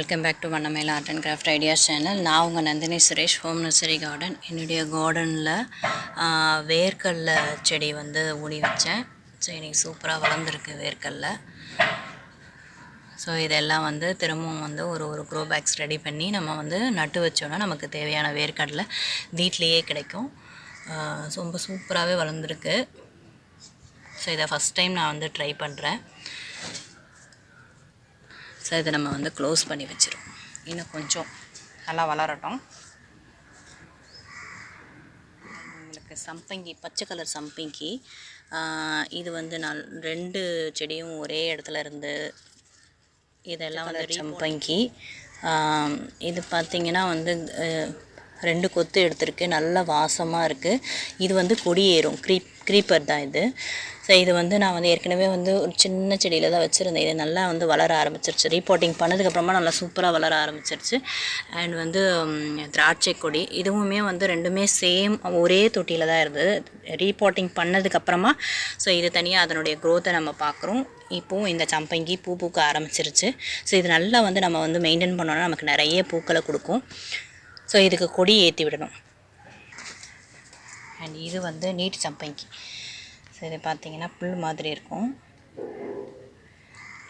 Welcome back to Vannamela art and craft ideas channel நான் உங்கள் Nandini Suresh home nursery garden என்னுடைய கார்டனில் வேர்க்கடல செடி வந்து ஊனி வச்சேன். ஸோ இன்னைக்கு சூப்பராக வளர்ந்துருக்கு வேர்க்கடல. ஸோ இதெல்லாம் வந்து திரும்பவும் வந்து ஒரு ஒரு க்ரோ பேக்ஸ் ரெடி பண்ணி நம்ம வந்து நட்டு வச்சோன்னா நமக்கு தேவையான வேர்க்கடலை வீட்லேயே கிடைக்கும். ரொம்ப சூப்பராகவே வளர்ந்துருக்கு. ஸோ இதை ஃபஸ்ட் டைம் நான் வந்து ட்ரை பண்ணுறேன் ஸோ இதை நம்ம வந்து க்ளோஸ் பண்ணி வச்சிருவோம். இன்னும் கொஞ்சம் நல்லா வளரட்டும். உங்களுக்கு சம்பங்கி பச்சை கலர் சம்பங்கி இது வந்து நான் ரெண்டு செடியும் ஒரே இடத்துல இருந்து இதெல்லாம் வந்து சம்பங்கி இது பார்த்திங்கன்னா வந்து ரெண்டு கொத்து எடுத்திருக்கு. நல்ல வாசமாக இருக்குது இது வந்து கொடியேறும். க்ரீப் க்ரீப்பர் தான் இது. ஸோ இது வந்து நான் வந்து ஏற்கனவே வந்து ஒரு சின்ன செடியில் தான் வச்சுருந்தேன். இது நல்லா வந்து வளர ஆரம்பிச்சிருச்சு. ரீபோர்ட்டிங் பண்ணதுக்கப்புறமா நல்லா சூப்பராக வளர ஆரம்பிச்சிருச்சு. அண்ட் வந்து திராட்சை கொடி இதுவுமே வந்து ரெண்டுமே சேம் ஒரே தொட்டியில் தான் இருந்தது. ரீப்போர்ட்டிங் பண்ணதுக்கப்புறமா ஸோ இது தனியாக அதனுடைய க்ரோத்தை நம்ம பார்க்குறோம் இப்போவும் இந்த சம்பங்கி பூ பூக்க ஆரம்பிச்சிருச்சு. ஸோ இது நல்லா வந்து நம்ம வந்து மெயின்டைன் பண்ணோன்னா நமக்கு நிறைய பூக்களை கொடுக்கும். ஸோ இதுக்கு கொடி ஏற்றி விடணும். அண்ட் இது வந்து நீட்டு சம்பங்கி. ஸோ இது பார்த்தீங்கன்னா புல் மாதிரி இருக்கும்.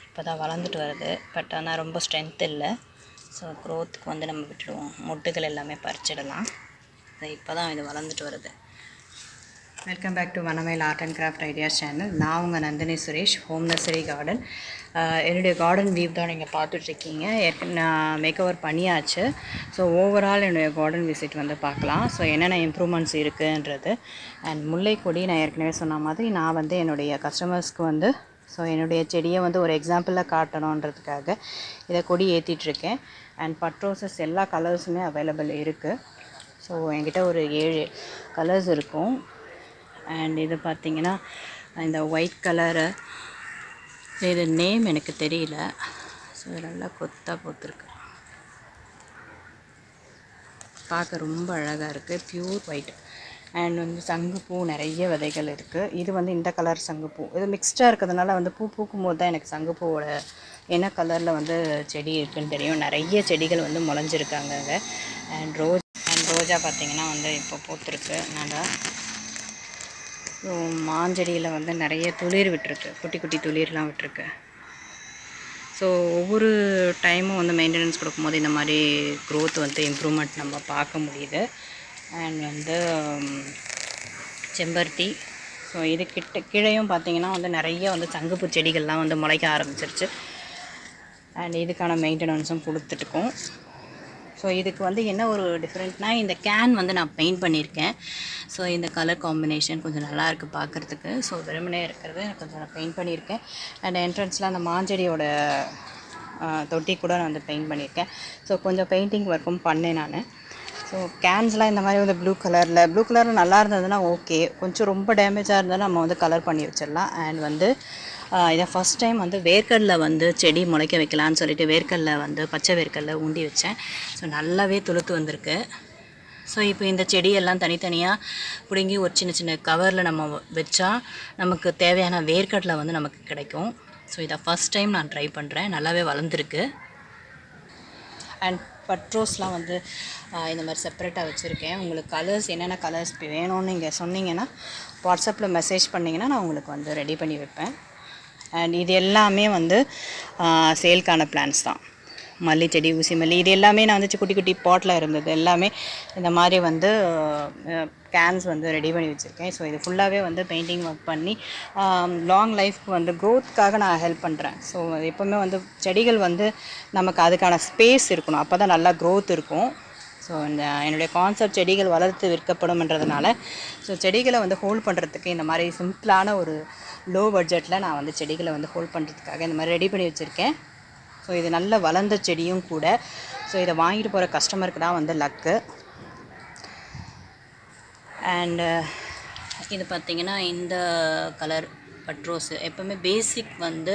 இப்போ தான் வளர்ந்துட்டு வருது. பட் ஆனால் ரொம்ப ஸ்ட்ரென்த் இல்லை. ஸோ க்ரோத்துக்கு வந்து நம்ம விட்டுடுவோம். மொட்டுகள் எல்லாமே பறிச்சிடலாம். இப்போ தான் இது வளர்ந்துட்டு வருது. Welcome back to Vanamel art and craft ideas channel நான் உங்கள் Nandini Suresh home nursery garden என்னுடைய கார்டன் வியூ தான் நீங்கள் பார்த்துட்ருக்கீங்க. நான் மேக் ஓவர் பண்ணியாச்சு. ஸோ ஓவரால் என்னுடைய கார்டன் விசிட் வந்து பார்க்கலாம். ஸோ என்னென்ன இம்ப்ரூவ்மெண்ட்ஸ் இருக்குன்றது. அண்ட் முல்லை கொடி நான் ஏற்கனவே சொன்ன மாதிரி நான் வந்து என்னுடைய கஸ்டமர்ஸ்க்கு வந்து ஸோ என்னுடைய செடியை வந்து ஒரு எக்ஸாம்பிளில் காட்டணுன்றதுக்காக இதை கொடி ஏற்றிட்டுருக்கேன் அண்ட் பட்ரோசஸ் எல்லா கலர்ஸுமே அவைலபிள் இருக்குது ஸோ என்கிட்ட ஒரு ஏழு கலர்ஸ் இருக்கும். அண்ட் இது பார்த்தீங்கன்னா இந்த ஒயிட் கலரு இது நேம் எனக்கு தெரியல. ஸோ நல்லா கொத்தாக போத்திருக்கு. பார்க்க ரொம்ப அழகாக இருக்குது பியூர் ஒயிட் அண்ட் வந்து சங்குப்பூ நிறைய விதைகள் இருக்குது இது வந்து இந்த கலர் சங்குப்பூ. இது மிக்ஸ்டாக இருக்கிறதுனால வந்து பூ பூக்கும் போது தான் எனக்கு சங்குப்பூவோட என்ன கலரில் வந்து செடி இருக்குன்னு தெரியும். நிறைய செடிகள் வந்து முளைஞ்சிருக்காங்க அங்கே அண்ட் ரோஜ் அண்ட் ரோஜா பார்த்திங்கன்னா வந்து இப்போ பூத்துருக்கு. நல்லா. மாஞ்செடியில் வந்து நிறைய துளிர் விட்டுருக்கு. குட்டி குட்டி துளிர்லாம் விட்டுருக்கு. ஸோ ஒவ்வொரு டைமும் வந்து மெயின்டெனன்ஸ் கொடுக்கும்போது இந்த மாதிரி க்ரோத் வந்து இம்ப்ரூவ்மெண்ட் நம்ம பார்க்க முடியுது. அண்ட் வந்து செம்பருத்தி. ஸோ இது கிட்ட கீழேயும் பார்த்திங்கன்னா வந்து நிறைய வந்து சங்குப்பூ செடிகள்லாம் வந்து முளைக்க ஆரம்பிச்சிருச்சு. அண்ட் இதுக்கான மெயின்டெனன்ஸும் கொடுத்துட்டுருக்கோம். ஸோ இதுக்கு வந்து என்ன ஒரு டிஃப்ரெண்ட்னால் இந்த கேன் வந்து நான் பெயிண்ட் பண்ணியிருக்கேன். ஸோ இந்த கலர் காம்பினேஷன் கொஞ்சம் நல்லா இருக்குது பார்க்குறதுக்கு. ஸோ வெறுமனே இருக்கிறது எனக்கு கொஞ்சம் நான் பெயிண்ட் பண்ணியிருக்கேன். அண்ட் என்ட்ரன்ஸில் அந்த மாஞ்செடியோட தொட்டி கூட நான் வந்து பெயிண்ட் பண்ணியிருக்கேன். ஸோ கொஞ்சம் பெயிண்டிங் ஒர்க்கும் பண்ணேன் நான். ஸோ கேன்ஸ்லாம் இந்த மாதிரி வந்து ப்ளூ கலரில் ப்ளூ கலரில் நல்லா இருந்ததுன்னா ஓகே கொஞ்சம் ரொம்ப டேமேஜாக இருந்தால் நம்ம வந்து கலர் பண்ணி வச்சிடலாம். அண்ட் வந்து இதை ஃபஸ்ட் டைம் வந்து வேர்க்கடலில் வந்து செடி முளைக்க வைக்கலான்னு சொல்லிட்டு வேர்க்கடல வந்து பச்சை வேர்க்கடல ஊண்டி வச்சேன். ஸோ நல்லாவே துளுத்து வந்திருக்கு. ஸோ இப்போ இந்த செடியெல்லாம் தனித்தனியாக பிடுங்கி ஒரு சின்ன சின்ன கவரில் நம்ம வ- வச்சா நமக்கு தேவையான வேர்க்கடலை வந்து நமக்கு கிடைக்கும். ஸோ இதை ஃபஸ்ட் டைம் நான் ட்ரை பண்ணுறேன் நல்லாவே வளர்ந்துருக்கு. அண்ட் பட்ரோஸ்லாம் வந்து இந்த மாதிரி செப்பரேட்டாக வச்சுருக்கேன். உங்களுக்கு கலர்ஸ் என்னென்ன கலர்ஸ் வேணும்னு நீங்கள் சொன்னீங்கன்னா வாட்ஸ்அப்பில் மெசேஜ் பண்ணிங்கன்னா நான் உங்களுக்கு வந்து ரெடி பண்ணி வைப்பேன். அண்ட் இது எல்லாமே வந்து சேல்க்கான பிளான்ஸ் தான். மல்லி செடி ஊசி மல்லி இது எல்லாமே நான் வந்து குட்டி குட்டி பாட்டில் இருந்தது. எல்லாமே இந்த மாதிரி வந்து கேன்ஸ் வந்து ரெடி பண்ணி வச்சுருக்கேன். ஸோ இது ஃபுல்லாகவே வந்து பெயிண்டிங் ஒர்க் பண்ணி லாங் லைஃப்க்கு வந்து க்ரோத்துக்காக நான் ஹெல்ப் பண்ணுறேன் ஸோ எப்போவுமே வந்து செடிகள் வந்து நமக்கு அதுக்கான ஸ்பேஸ் இருக்கணும். அப்போ தான் நல்லா க்ரோத் இருக்கும். ஸோ இந்த என்னுடைய கான்செப்ட் செடிகள் வளர்த்து விற்கப்படும்ன்றதுனால ஸோ செடிகளை வந்து ஹோல்ட் பண்ணுறதுக்கு இந்த மாதிரி சிம்பிளான ஒரு லோ பட்ஜெட்டில் நான் வந்து செடிகளை வந்து ஹோல்ட் பண்ணுறதுக்காக இந்த மாதிரி ரெடி பண்ணி வச்சுருக்கேன். ஸோ இது நல்ல வளர்ந்த செடியும் கூட. ஸோ இதை வாங்கிட்டு போகிற கஸ்டமருக்கு தான் வந்து லக்கு அண்டு uh, இது பார்த்திங்கன்னா இந்த கலர் பட்ரோஸு எப்போவுமே பேசிக் வந்து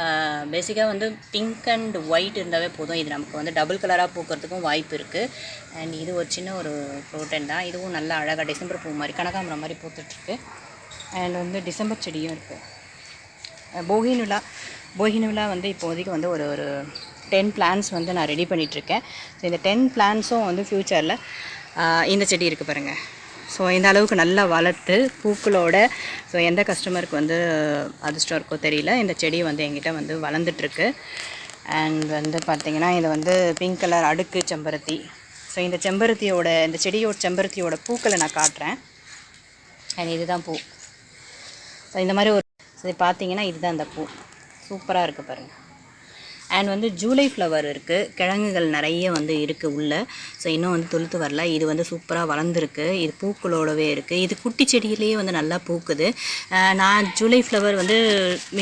uh, பேசிக்காக வந்து பிங்க் அண்ட் ஒயிட் இருந்தாவே போதும். இது நமக்கு வந்து டபுள் கலராக பூக்கிறதுக்கும் வாய்ப்பு இருக்குது அண்ட் இது ஒரு சின்ன ஒரு ப்ரோட்டன் தான். இதுவும் நல்ல அழகாக டிசம்பர் பூ மாதிரி கனகாம்பரம் மாதிரி பூத்துட்ருக்கு அண்ட் வந்து டிசம்பர் செடியும் இருக்குது போகினுலா போகினுலா வந்து இப்போதைக்கு வந்து ஒரு ஒரு டென் பிளான்ஸ் வந்து நான் ரெடி பண்ணிகிட்ருக்கேன் ஸோ இந்த டென் பிளான்ஸும் வந்து ஃப்யூச்சரில் இந்த செடி இருக்குது பாருங்கள் ஸோ இந்த அளவுக்கு நல்லா வளர்த்து பூக்களோட ஸோ எந்த கஸ்டமருக்கு வந்து அதிர்ஷ்டம் இருக்கோ தெரியல இந்த செடி வந்து எங்கிட்ட வந்து வளர்ந்துட்டுருக்கு. அண்ட் வந்து பார்த்திங்கன்னா இது வந்து பிங்க் கலர் அடுக்கு செம்பருத்தி. ஸோ இந்த செம்பருத்தியோட இந்த செடியோட செம்பருத்தியோட பூக்களை நான் காட்டுறேன். அண்ட் இதுதான் பூ. ஸோ இந்த மாதிரி ஒரு ஸோ இது பார்த்தீங்கன்னா இதுதான் அந்த பூ. சூப்பராக இருக்குது பாருங்கள் அண்ட் வந்து ஜூலை ஃப்ளவர் இருக்குது கிழங்குகள் நிறைய வந்து இருக்குது உள்ளே. ஸோ இன்னும் வந்து தொழுத்து வரல. இது வந்து சூப்பராக வளர்ந்துருக்கு. இது பூக்களோடவே இருக்குது இது குட்டி செடியிலேயே வந்து நல்லா பூக்குது. நான் ஜூலை ஃப்ளவர் வந்து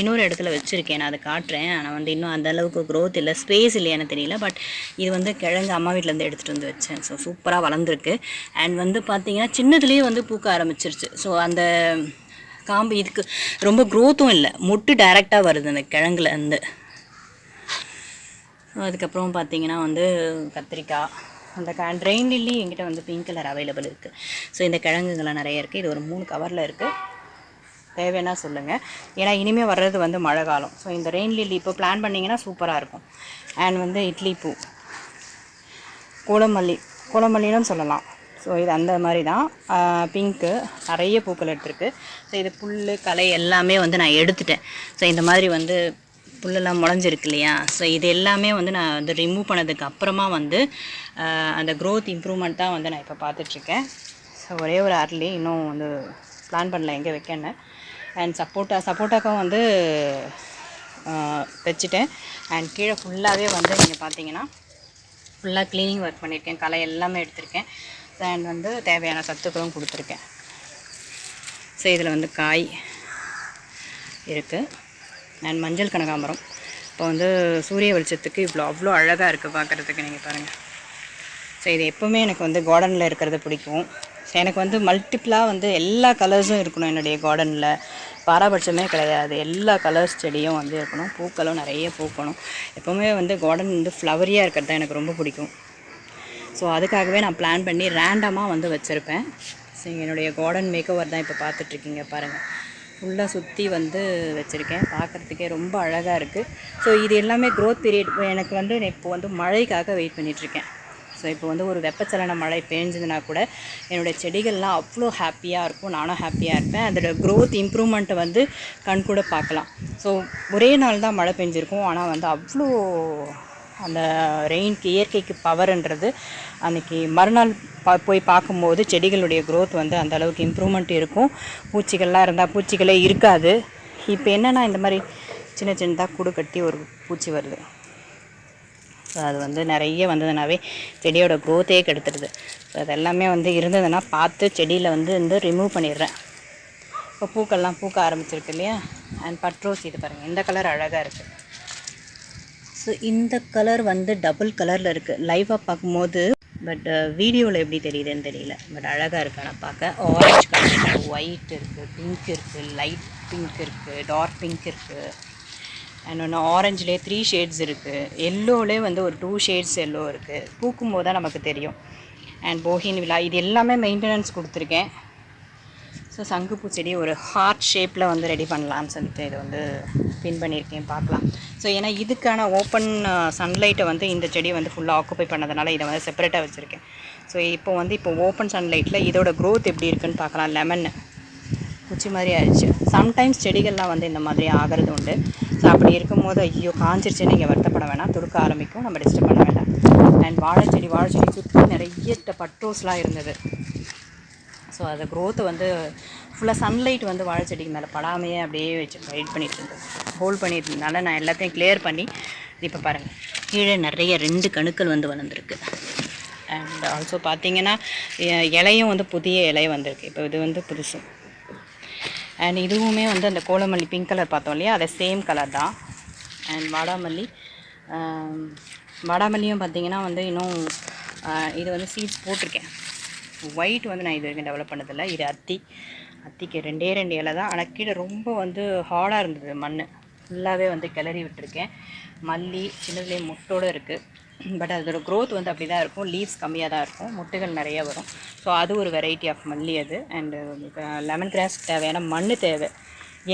இன்னொரு இடத்துல வச்சுருக்கேன். நான் அதை காட்டுறேன். ஆனால் வந்து இன்னும் அந்த அளவுக்கு க்ரோத் இல்லை. ஸ்பேஸ் இல்லையான்னு தெரியல. பட் இது வந்து கிழங்கு அம்மா வீட்டிலேருந்து எடுத்துகிட்டு வந்து வச்சேன். ஸோ சூப்பராக வளர்ந்துருக்கு. அண்ட் வந்து பார்த்திங்கன்னா சின்னதுலேயே வந்து பூக்க ஆரம்பிச்சிருச்சு. ஸோ அந்த காம்பு இதுக்கு ரொம்ப க்ரோத்தும் இல்லை. மொட்டு டைரெக்டாக வருது அந்த கிழங்குல இருந்து. அதுக்கப்புறம் பார்த்தீங்கன்னா வந்து கத்திரிக்காய் அந்த க ட்ரெயின் லில்லி எங்கிட்ட வந்து பிங்க் கலர் அவைலபிள் இருக்குது ஸோ இந்த கிழங்குகள்லாம் நிறைய இருக்குது இது ஒரு மூணு கவரில் இருக்குது தேவைன்னா சொல்லுங்கள் ஏன்னா இனிமேல் வர்றது வந்து மழை காலம். ஸோ இந்த ரெயின் லில்லி இப்போ பிளான் பண்ணிங்கன்னா சூப்பராக இருக்கும். அண்ட் வந்து இட்லி பூ. கோலமல்லி. கோலமல்லின்னு சொல்லலாம். ஸோ இது அந்த மாதிரி தான் பிங்க்கு நிறைய பூக்கள் எடுத்திருக்கு. ஸோ இது புல் களை எல்லாமே வந்து நான் எடுத்துட்டேன். ஸோ இந்த மாதிரி வந்து புல்லெல்லாம் முளைஞ்சிருக்கு இல்லையா? ஸோ இது எல்லாமே வந்து நான் வந்து ரிமூவ் பண்ணதுக்கு அப்புறமா வந்து அந்த க்ரோத் இம்ப்ரூவ்மெண்ட் தான் வந்து நான் இப்போ பார்த்துட்ருக்கேன். ஸோ ஒரே ஒரு அரளி. இன்னும் வந்து பிளான் பண்ணல எங்கே வைக்கன்னு. அண்ட் சப்போட்டா சப்போட்டாக்கும் வந்து வச்சுட்டேன். அண்ட் கீழே ஃபுல்லாகவே வந்து நீங்கள் பார்த்தீங்கன்னா ஃபுல்லாக க்ளீனிங் ஒர்க் பண்ணியிருக்கேன். களை எல்லாமே எடுத்திருக்கேன். அண்ட் வந்து தேவையான சத்துக்களும் கொடுத்துருக்கேன். ஸோ இதில் வந்து காய் இருக்குது அண்ட் மஞ்சள் கனகாம்பரம். இப்போ வந்து சூரிய வெளிச்சத்துக்கு இவ்வளோ அவ்வளோ அழகாக இருக்குது பார்க்குறதுக்கு நீங்கள் பாருங்கள் ஸோ இது எப்போவுமே எனக்கு வந்து கார்டனில் இருக்கிறது பிடிக்கும். ஸோ எனக்கு வந்து மல்டிப்புளாக வந்து எல்லா கலர்ஸும் இருக்கணும் என்னுடைய கார்டனில் பாரபட்சமே கிடையாது. எல்லா கலர்ஸ் செடியும் வந்து இருக்கணும். பூக்களும் நிறைய பூக்கணும். எப்போவுமே வந்து கார்டன் வந்து ஃப்ளவரியாக இருக்கிறது தான் எனக்கு ரொம்ப பிடிக்கும். ஸோ அதுக்காகவே நான் பிளான் பண்ணி ரேண்டமாக வந்து வச்சுருப்பேன். ஸோ என்னுடைய கார்டன் மேக்கோவர் தான் இப்போ பார்த்துட்ருக்கீங்க பாருங்கள் ஃபுல்லாக சுற்றி வந்து வச்சுருக்கேன். பார்க்குறதுக்கே ரொம்ப அழகாக இருக்குது ஸோ இது எல்லாமே க்ரோத் பீரியட் எனக்கு வந்து இப்போ வந்து மழைக்காக வெயிட் பண்ணிகிட்ருக்கேன் ஸோ இப்போ வந்து ஒரு வெப்பச்சலன மழை பேஞ்சதுன்னா கூட என்னுடைய செடிகள்லாம் அவ்வளோ ஹாப்பியாக இருக்கும். நானும் ஹாப்பியாக இருப்பேன். அதோட க்ரோத் இம்ப்ரூவ்மெண்ட்டை வந்து கண் கூட பார்க்கலாம். ஸோ ஒரே நாள் தான் மழை பெஞ்சிருக்கும். ஆனால் வந்து அவ்வளோ அந்த ரெயின்க்கு இயற்கைக்கு பவர்ன்றது அன்றைக்கி மறுநாள் பா போய் பார்க்கும்போது செடிகளுடைய க்ரோத் வந்து அந்த அளவுக்கு இம்ப்ரூவ்மெண்ட் இருக்கும். பூச்சிகள்லாம் இருந்தால் பூச்சிகளே இருக்காது. இப்போ என்னென்னா இந்த மாதிரி சின்ன சின்னதாக கூடு கட்டி ஒரு பூச்சி வருது. ஸோ அது வந்து நிறைய வந்ததுனாவே செடியோட க்ரோத்தே கெடுத்துடுது. ஸோ அதெல்லாமே வந்து இருந்ததுன்னா பார்த்து செடியில் வந்து வந்து ரிமூவ் பண்ணிடுறேன். இப்போ பூக்கள்லாம் பூக்க ஆரம்பிச்சிருக்கு இல்லையா? அண்ட் பட்ரோஸ் இது பாருங்கள் இந்த கலர் அழகாக இருக்குது ஸோ இந்த கலர் வந்து டபுள் கலரில் இருக்குது லைவாக பார்க்கும்போது பட் uh, வீடியோவில் எப்படி தெரியுதுன்னு தெரியல. பட் அழகாக இருக்கு ஆனால் பார்க்க. ஆரஞ்சு கலர் இருக்குது ஒயிட் இருக்குது பிங்க் இருக்குது லைட் பிங்க் இருக்குது டார்க் பிங்க் இருக்குது அண்ட் ஒன்று ஆரஞ்சிலே த்ரீ ஷேட்ஸ் இருக்குது எல்லோலே வந்து ஒரு டூ ஷேட்ஸ் எல்லோ இருக்குது பூக்கும் போது தான் நமக்கு தெரியும். அண்ட் போகின் விழா இது எல்லாமே மெயின்டெனன்ஸ் கொடுத்துருக்கேன். ஸோ சங்குப்பூ செடி ஒரு ஹார்ட் ஷேப்பில் வந்து ரெடி பண்ணலாம்னு சொல்லிட்டு இதை வந்து பின் பண்ணியிருக்கேன். பார்க்கலாம். ஸோ ஏன்னா இதுக்கான ஓப்பன் சன்லைட்டை uh, வந்து இந்த செடி வந்து ஃபுல்லாக ஆக்குப்பை பண்ணதுனால இதை வந்து செப்பரேட்டாக வச்சுருக்கேன். ஸோ இப்போ வந்து இப்போ ஓப்பன் சன்லைட்டில் இதோட க்ரோத் எப்படி இருக்குன்னு பார்க்கலாம். லெமன் குச்சி மாதிரி ஆயிடுச்சு. சம்டைம்ஸ் செடிகள்லாம் வந்து இந்த மாதிரி ஆகிறது உண்டு. ஸோ அப்படி இருக்கும்போது ஐயோ காஞ்சிருச்சு நீங்கள் வருத்தப்பட வேணாம். துடுக்க ஆரம்பிக்கும். நம்ம டிஸ்டர்ப் பண்ண வேண்டாம். அண்ட் வாழைச்செடி வாழைச்செடி சுற்றி நிறைய பட்ரோஸ்லாம் இருந்தது. ஸோ அது க்ரோத்து வந்து ஃபுல்லாக சன்லைட் வந்து வாழைச்செடிக்கு மேலே படாமையே அப்படியே வச்சு வெயிட் பண்ணிட்டு இருந்தது. ஹோல்ட் பண்ணிட்டு நான் எல்லாத்தையும் கிளியர் பண்ணி இப்போ பாருங்கள் கீழே நிறைய ரெண்டு கணுக்கள் வந்து வளர்ந்துருக்கு. அண்ட் ஆல்சோ பார்த்தீங்கன்னா இலையும் வந்து புதிய இலை வந்திருக்கு. இப்போ இது வந்து புதுசு. அண்ட் இதுவுமே வந்து அந்த கோலமல்லி பிங்க் கலர் பார்த்தோம் இல்லையா? அதை சேம் கலர் தான். அண்ட் வாடாமல்லி வாடாமல்லியும் பார்த்தீங்கன்னா வந்து இன்னும் இது வந்து சீட்ஸ் போட்டிருக்கேன். ஒயிட் வந்து நான் இது வரைக்கும் டெவலப் பண்ணதில்லை. இது அத்தி அத்திக்கு ரெண்டே ரெண்டு இலை தான். ஆனால் கீழே ரொம்ப வந்து ஹார்டாக இருந்தது மண் ஃபுல்லாகவே வந்து கிளறி விட்டுருக்கேன். மல்லி சின்னதுலேயே முட்டோடு இருக்குது பட் அதோட க்ரோத் வந்து அப்படி தான் இருக்கும். லீவ்ஸ் கம்மியாக தான் இருக்கும். முட்டுகள் நிறைய வரும். ஸோ அது ஒரு வெரைட்டி ஆஃப் மல்லி அது. அண்டு லெமன் கிராஸ் தேவையான மண் தேவை.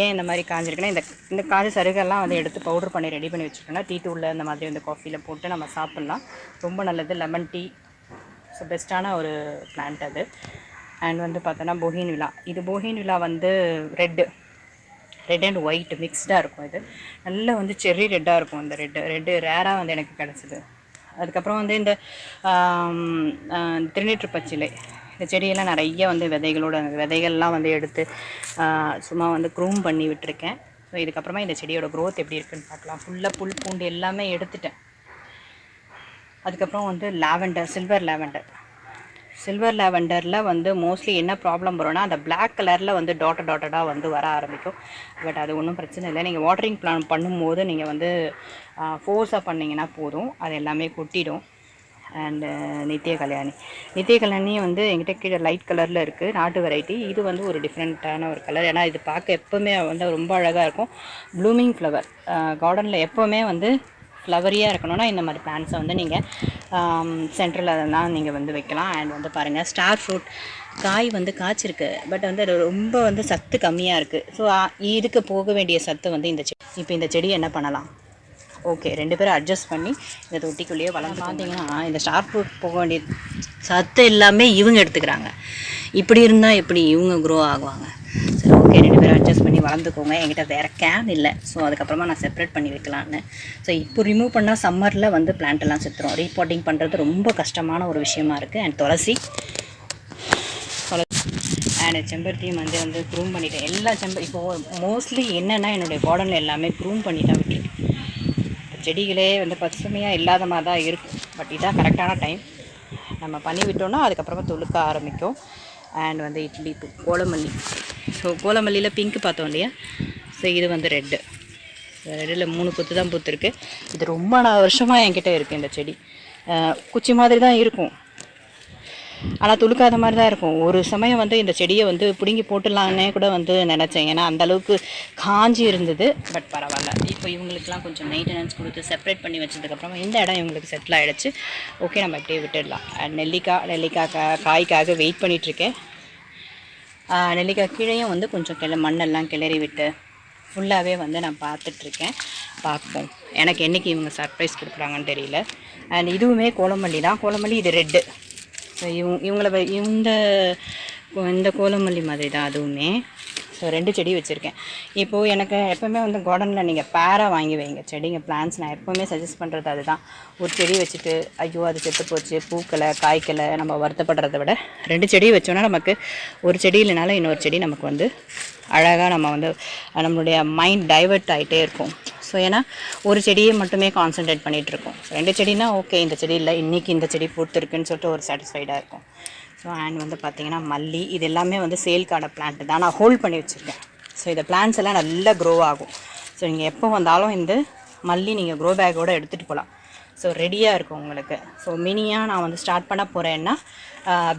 ஏன் இந்த மாதிரி காஞ்சிருக்குன்னா இந்த இந்த காஞ்ச சருகெல்லாம் வந்து எடுத்து பவுடர் பண்ணி ரெடி பண்ணி வச்சுருக்கோன்னா டீ டூவில் இந்த மாதிரி வந்து காஃபியில் போட்டு நம்ம சாப்பிட்லாம். ரொம்ப நல்லது. லெமன் டீ ஸோ பெஸ்ட்டான ஒரு பிளான்ட் அது. அண்ட் வந்து பார்த்தோன்னா போஹின் விழா இது போஹின் விழா வந்து ரெட்டு ரெட் அண்ட் ஒயிட் மிக்ஸ்டாக இருக்கும் இது. நல்லா வந்து செர்ரி ரெட்டாக இருக்கும் இந்த ரெட்டு ரெட்டு ரேராக வந்து எனக்கு கிடச்சிது. அதுக்கப்புறம் வந்து இந்த திருநீற்று பச்சிலை. இந்த செடியெல்லாம் நிறைய வந்து விதைகளோட விதைகள்லாம் வந்து எடுத்து சும்மா வந்து க்ரூம் பண்ணி விட்டுருக்கேன். ஸோ இதுக்கப்புறமா இந்த செடியோட க்ரோத் எப்படி இருக்குன்னு பார்க்கலாம். ஃபுல்லாக புல் பூண்டு எல்லாமே எடுத்துட்டேன். அதுக்கப்புறம் வந்து லாவெண்டர் சில்வர் லாவெண்டர் சில்வர் லாவெண்டரில் வந்து மோஸ்ட்லி என்ன ப்ராப்ளம் வரும்னா அந்த பிளாக் கலரில் வந்து டாட்டர் டாட்டடாக வந்து வர ஆரம்பிக்கும். பட் அது ஒன்றும் பிரச்சனை இல்லை. நீங்கள் வாட்டரிங் பிளான் பண்ணும்போது நீங்கள் வந்து ஃபோர்ஸாக பண்ணிங்கன்னா போதும். அது எல்லாமே கொட்டிடும். அண்டு நித்திய கல்யாணி. நித்திய கல்யாணி வந்து எங்கிட்ட கீழே லைட் கலரில் இருக்குது நாட்டு வெரைட்டி இது வந்து ஒரு டிஃப்ரெண்ட்டான ஒரு கலர் ஏன்னா இது பார்க்க எப்போவுமே வந்து ரொம்ப அழகாக இருக்கும். ப்ளூமிங் ஃப்ளவர் கார்டனில் எப்போவுமே வந்து ஃப்ளவரியாக இருக்கணும்னா இந்த மாதிரி பிளான்ஸை வந்து நீங்கள் சென்ட்ரல் தான் நீங்கள் வந்து வைக்கலாம். அண்ட் வந்து பாருங்கள் ஸ்டார் ஃப்ரூட் காய் வந்து காய்ச்சிருக்கு. பட் வந்து அது ரொம்ப வந்து சத்து கம்மியாக இருக்குது ஸோ இதுக்கு போக வேண்டிய சத்து வந்து இந்த செடி இப்போ இந்த செடி என்ன பண்ணலாம்? ஓகே ரெண்டு பேரும் அட்ஜஸ்ட் பண்ணி இந்த தொட்டிக்குள்ளேயே வளர்ந்து பார்த்தீங்கன்னா இந்த ஸ்டார் ஃப்ரூட் போக வேண்டிய சத்து எல்லாமே இவங்க எடுத்துக்கிறாங்க. இப்படி இருந்தால் எப்படி இவங்க க்ரோ ஆகுவாங்க? சரி ஓகே ரெண்டு பேரும் அட்ஜஸ்ட் பண்ணி வளர்ந்துக்கோங்க. என்கிட்ட வேறு கேன் இல்லை. ஸோ அதுக்கப்புறமா நான் செப்பரேட் பண்ணி வைக்கலான்னு ஸோ இப்போ ரிமூவ் பண்ணால் சம்மரில் வந்து plant செத்துரும். ரீபாட்டிங் பண்ணுறது ரொம்ப கஷ்டமான ஒரு விஷயமா இருக்குது அண்ட் துளசி. அண்ட் செம்பருத்தியும் வந்து வந்து க்ரூம் பண்ணிட்டேன். எல்லா செம்ப இப்போது மோஸ்ட்லி என்னென்னா என்னுடைய கார்டனில் எல்லாமே க்ரூம் பண்ணி தான் விட்டுருக்கேன் செடிகளே வந்து பசுமையாக இல்லாத மாதிரி தான் இருக்கும் பட் இதான் கரெக்டான டைம் நம்ம பண்ணி விட்டோம்னா அதுக்கப்புறமா துளுக்க ஆரம்பிக்கும். அண்ட் வந்து இட்லி பூ கோலமல்லி. ஸோ கோலமல்லியில் பிங்க் பார்த்தோம் இல்லையா? ஸோ இது வந்து ரெட்டு ரெட்டில் மூணு கொத்து தான் பூத்துருக்கு. இது ரொம்ப நான் வருஷமாக என்கிட்ட இருக்குது இந்த செடி. குச்சி மாதிரி தான் இருக்கும். ஆனால் துளுக்காத மாதிரி தான் இருக்கும். ஒரு சமயம் வந்து இந்த செடியை வந்து பிடுங்கி போட்டுடலான்னே கூட வந்து நினச்சேன். ஏன்னா அந்தளவுக்கு காஞ்சி இருந்தது. பட் பரவாயில்ல. இப்போ இவங்களுக்குலாம் கொஞ்சம் மெயின்டெனன்ஸ் கொடுத்து செப்பரேட் பண்ணி வச்சதுக்கப்புறமா இந்த இடம் இவங்களுக்கு செட்டில் ஆகிடுச்சு ஓகே நம்ம அப்படியே விட்டுடலாம். நெல்லிக்காய் நெல்லிக்காய் காய்க்காக வெயிட் பண்ணிகிட்ருக்கேன் நெல்லிக்காய் கீழேயும் வந்து கொஞ்சம் கிள மண்ணெல்லாம் கிளறி விட்டு ஃபுல்லாகவே வந்து நான் பார்த்துட்ருக்கேன் பார்ப்போம். எனக்கு என்றைக்கு இவங்க சர்ப்ரைஸ் கொடுக்குறாங்கன்னு தெரியல. அண்ட் இதுவுமே கோலமல்லி தான். கோலமல்லி இது ரெட்டு ஸோ இவங்க இவங்கள வ- இந்த இந்த கோலமல்லி மாதிரி தான் அதுவுமே. ஸோ ரெண்டு செடி வச்சுருக்கேன். இப்போது எனக்கு எப்போவுமே வந்து கார்டனில் நீங்கள் பேராக வாங்கி வைங்க. செடிங்க பிளான்ஸ் நான் எப்போவுமே சஜஸ்ட் பண்ணுறது அதுதான். ஒரு செடி வச்சுட்டு ஐயோ அது செத்து போச்சு. பூக்களை காய்க்கலை நம்ம வருத்தப்படுறத விட ரெண்டு செடி வச்சோன்னா நமக்கு ஒரு செடி இல்லைனாலும் இன்னொரு செடி நமக்கு வந்து அழகாக நம்ம வந்து நம்மளுடைய மைண்ட் டைவர்ட் ஆகிட்டே இருக்கும். ஸோ ஏன்னா ஒரு செடியை மட்டுமே கான்சென்ட்ரேட் பண்ணிகிட்டு இருக்கோம் ரெண்டு செடினா ஓகே இந்த செடி இல்லை. இன்றைக்கி இந்த செடி பூத்துருக்குன்னு சொல்லிட்டு ஒரு சாட்டிஸ்ஃபைடாக இருக்கும். ஸோ அண்ட் வந்து பார்த்திங்கன்னா மல்லி இது எல்லாமே வந்து சேல்கான பிளான்ட் தான். நான் ஹோல்ட் பண்ணி வச்சுருக்கேன். ஸோ இந்த பிளான்ஸ் எல்லாம் நல்லா க்ரோ ஆகும். ஸோ நீங்கள் எப்போ வந்தாலும் இந்த மல்லி நீங்கள் க்ரோ பேக்கோடு எடுத்துகிட்டு போகலாம் ஸோ ரெடியாக இருக்கும் உங்களுக்கு. ஸோ மினியாக நான் வந்து ஸ்டார்ட் பண்ண போகிறேன்னா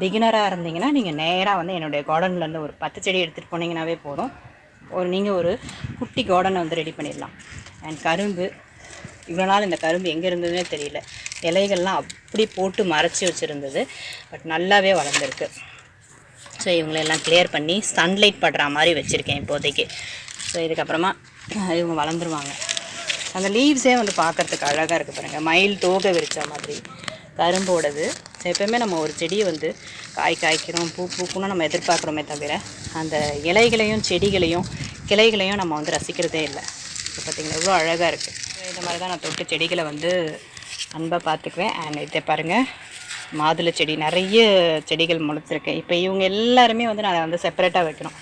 பிகினராக இருந்தீங்கன்னா நீங்கள் நேராக வந்து என்னுடைய கார்டன்லேருந்து ஒரு பத்து செடி எடுத்துகிட்டு போனீங்கன்னாவே போதும். ஒரு நீங்கள் ஒரு குட்டி கார்டனை வந்து ரெடி பண்ணிடலாம். அண்ட் கரும்பு. இவ்வளோ நாள் இந்த கரும்பு எங்கே இருந்ததுன்னே தெரியல. இலைகள்லாம் அப்படி போட்டு மறைச்சி வச்சுருந்தது. பட் நல்லாவே வளர்ந்துருக்கு. ஸோ இவங்களெல்லாம் கிளியர் பண்ணி சன்லைட் படுற மாதிரி வச்சுருக்கேன் இப்போதைக்கு. ஸோ இதுக்கப்புறமா இவங்க வளர்ந்துருவாங்க. அந்த லீவ்ஸே வந்து பார்க்கறதுக்கு அழகாக இருக்குது பாருங்கள் மயில் தோகை விரிச்ச மாதிரி. கரும்போடது. ஸோ நம்ம ஒரு செடியை வந்து காய் காய்க்கிறோம் பூ பூக்கணும்னு நம்ம எதிர்பார்க்குறோமே தவிர அந்த இலைகளையும் செடிகளையும் கிளைகளையும் நம்ம வந்து ரசிக்கிறதே இல்லை. இப்போ பார்த்திங்கன்னா எவ்வளோ அழகாக இருக்குது இந்த மாதிரி தான் நான் தொட்டு செடிகளை வந்து அன்பாக பார்த்துக்குவேன். அண்ட் இதை பாருங்கள் மாதுளை செடி நிறைய செடிகள் முளைச்சிருக்கேன் இப்போ இவங்க எல்லாருமே வந்து நான் வந்து செப்பரேட்டாக வைக்கணும்.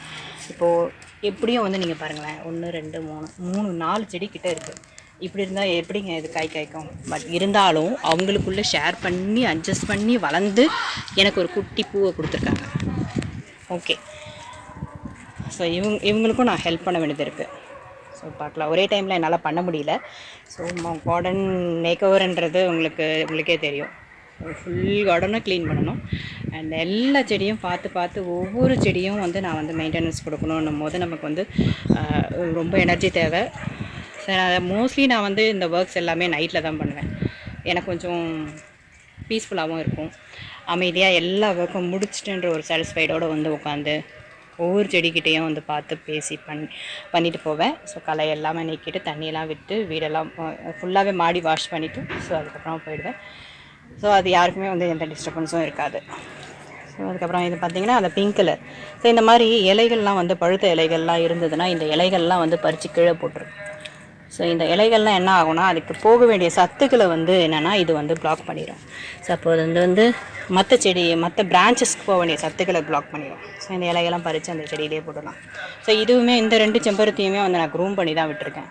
இப்போது எப்படியும் வந்து நீங்கள் பாருங்களேன் ஒன்று ரெண்டு மூணு மூணு நாலு செடி கிட்டே இருக்குது இப்படி இருந்தால் எப்படிங்க இது காய் காய்க்கும்? பட் இருந்தாலும் அவங்களுக்குள்ளே ஷேர் பண்ணி அட்ஜஸ்ட் பண்ணி வளர்ந்து எனக்கு ஒரு குட்டி பூவை கொடுத்துருக்காங்க. ஓகே ஸோ இவங்க இவங்களுக்கும் நான் ஹெல்ப் பண்ண வேண்டியது இருக்குது ஸோ பார்க்கலாம் ஒரே டைமில் என்னால் பண்ண முடியல. ஸோ கார்டன் மேக் ஓவர்ன்றது உங்களுக்கு உங்களுக்கே தெரியும். ஃபுல் கார்டனும் க்ளீன் பண்ணணும். அண்ட் எல்லா செடியும் பார்த்து பார்த்து ஒவ்வொரு செடியும் வந்து நான் வந்து மெயின்டெனன்ஸ் கொடுக்கணுன்னும் போது நமக்கு வந்து ரொம்ப எனர்ஜி தேவை. மோஸ்ட்லி நான் வந்து இந்த ஒர்க்ஸ் எல்லாமே நைட்டில் தான் பண்ணுவேன். எனக்கு கொஞ்சம் பீஸ்ஃபுல்லாகவும் இருக்கும். அமைதியாக எல்லா ஒர்க்கும் முடிச்சிட்டுன்ற ஒரு சாட்டிஸ்ஃபைடோடு வந்து உட்காந்து ஒவ்வொரு செடிக்கிட்டேயும் வந்து பார்த்து பேசி பண்ணி பண்ணிட்டு போவேன். ஸோ களை எல்லாமே நீக்கிட்டு தண்ணியெல்லாம் விட்டு வீடெல்லாம் ஃபுல்லாகவே மாடி வாஷ் பண்ணிவிட்டு ஸோ அதுக்கப்புறம் போயிடுவேன். ஸோ அது யாருக்குமே வந்து எந்த டிஸ்டர்பன்ஸும் இருக்காது. ஸோ அதுக்கப்புறம் இது பார்த்திங்கன்னா அந்த பிங்க் கலர் ஸோ இந்த மாதிரி இலைகள்லாம் வந்து பழுத்த இலைகள்லாம் இருந்ததுன்னா இந்த இலைகள்லாம் வந்து பறித்து கீழே போட்டுரும். ஸோ இந்த இலைகள்லாம் என்ன ஆகும்னா அதுக்கு போக வேண்டிய சத்துக்களை வந்து என்னென்னா இது வந்து பிளாக் பண்ணிடும் ஸோ அப்போ அது வந்து வந்து மற்ற செடி மற்ற பிரான்ச்சஸ்க்கு போக வேண்டிய சத்துக்களை பிளாக் பண்ணிடும் ஸோ இந்த இலையெல்லாம் பறித்து அந்த செடியிலே போட்டுடலாம். ஸோ இதுவுமே இந்த ரெண்டு செம்பருத்தியுமே வந்து நான் க்ரூம் பண்ணி தான் விட்டுருக்கேன்.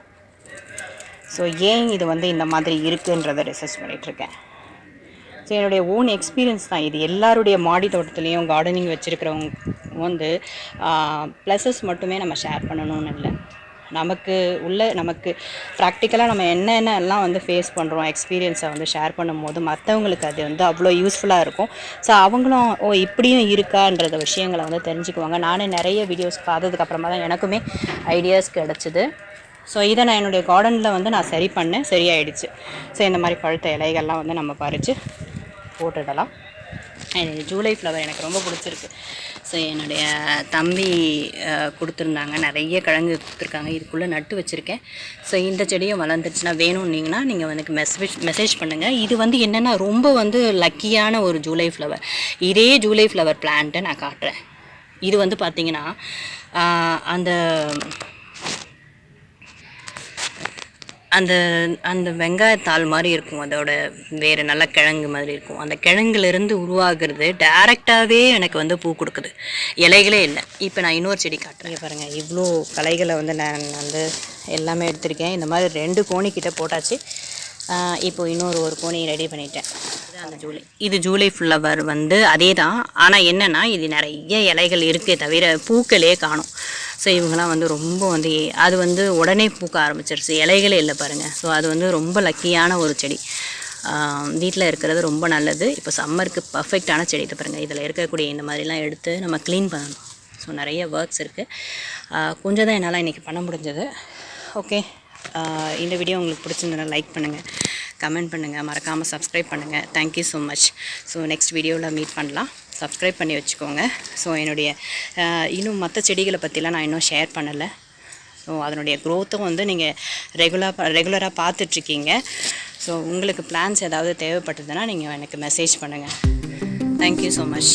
ஸோ ஏன் இது வந்து இந்த மாதிரி இருக்குன்றதை ரிசர்ச் பண்ணிகிட்ருக்கேன் ஸோ என்னுடைய ஓன் எக்ஸ்பீரியன்ஸ் தான் இது. எல்லாருடைய மாடி தோட்டத்துலேயும் கார்டனிங் வச்சுருக்கிறவங்க வந்து ப்ளஸஸ் மட்டுமே நம்ம ஷேர் பண்ணணும்னு இல்லை. நமக்கு உள்ள நமக்கு ப்ராக்டிக்கலாக நம்ம என்னென்ன எல்லாம் வந்து ஃபேஸ் பண்ணுறோம் எக்ஸ்பீரியன்ஸை வந்து ஷேர் பண்ணும்போது மற்றவங்களுக்கு அது வந்து அவ்வளோ யூஸ்ஃபுல்லாக இருக்கும். ஸோ அவங்களும் ஓ இப்படியும் இருக்கான்றத விஷயங்களை வந்து தெரிஞ்சுக்குவாங்க. நானே நிறைய வீடியோஸ் பார்த்ததுக்கப்புறமா தான் எனக்குமே ஐடியாஸ் கிடச்சிது. ஸோ இதை நான் என்னுடைய கார்டனில் வந்து நான் சரி பண்ணேன். சரியாயிடுச்சு. ஸோ இந்த மாதிரி பழுத்த இலைகள்லாம் வந்து நம்ம பறித்து போட்டுடலாம். எனக்கு ஜூலை ஃப்ளவர் எனக்கு ரொம்ப பிடிச்சிருக்கு. ஸோ என்னுடைய தம்பி கொடுத்துருந்தாங்க. நிறைய கிழங்கு கொடுத்துருக்காங்க. இதுக்குள்ளே நட்டு வச்சுருக்கேன். ஸோ இந்த செடியும் வளர்ந்துருச்சுன்னா வேணும்னீங்கன்னா நீங்கள் வந்து மெசேஜ் மெசேஜ் பண்ணுங்கள் இது வந்து என்னென்னா ரொம்ப வந்து லக்கியான ஒரு ஜூலை ஃப்ளவர். இதே ஜூலை ஃப்ளவர் பிளான்ட்டை நான் காட்டுறேன். இது வந்து பார்த்திங்கன்னா அந்த அந்த அந்த வெங்காயத்தாள் மாதிரி இருக்கும். அதோட வேறு நல்ல கிழங்கு மாதிரி இருக்கும். அந்த கிழங்குலேருந்து உருவாகிறது டைரெக்டாகவே எனக்கு வந்து பூ கொடுக்குது. இலைகளே இல்லை. இப்போ நான் இன்னொரு செடி காட்டுறேன். பாருங்கள் இவ்வளோ கலைகளை வந்து நான் வந்து எல்லாமே எடுத்திருக்கேன். இந்த மாதிரி ரெண்டு கோணிக்கிட்ட போட்டாச்சு. இப்போ இன்னொரு ஒரு கோணி ரெடி பண்ணிட்டேன். அந்த ஜூலை. இது ஜூலை ஃப்ளவர் வந்து அதே தான் ஆனால் என்னென்னா இது நிறைய இலைகள் இருக்கே தவிர பூக்களே காணும். ஸோ இவங்கெல்லாம் வந்து ரொம்ப வந்து அது வந்து உடனே பூக்க ஆரம்பிச்சிருச்சு. இலைகளே இல்லை பாருங்கள் ஸோ அது வந்து ரொம்ப லக்கியான ஒரு செடி. வீட்டில் இருக்கிறது ரொம்ப நல்லது. இப்போ சம்மருக்கு பர்ஃபெக்டான செடி. இது பாருங்கள் இதில் இருக்கக்கூடிய இந்த மாதிரிலாம் எடுத்து நம்ம க்ளீன் பண்ணணும். ஸோ நிறைய ஒர்க்ஸ் இருக்குது கொஞ்சம் தான் என்னால் இன்றைக்கி பண்ண முடிஞ்சது. ஓகே இந்த வீடியோ உங்களுக்கு பிடிச்சிருந்தனா லைக் பண்ணுங்கள் கமெண்ட் பண்ணுங்கள் மறக்காமல் சப்ஸ்கிரைப் பண்ணுங்கள் thank you so much so next வீடியோவில் மீட் பண்ணலாம். சப்ஸ்கிரைப் பண்ணி வச்சுக்கோங்க. ஸோ என்னுடைய இன்னும் மற்ற செடிகளை பற்றிலாம் நான் இன்னும் ஷேர் பண்ணலை. ஸோ அதனுடைய க்ரோத்தும் வந்து நீங்கள் ரெகுலராக ரெகுலராக பார்த்துட்ருக்கீங்க. ஸோ உங்களுக்கு பிளான்ஸ் ஏதாவது தேவைப்பட்டதுன்னா நீங்கள் எனக்கு மெசேஜ் பண்ணுங்கள் தேங்க்யூ ஸோ மச்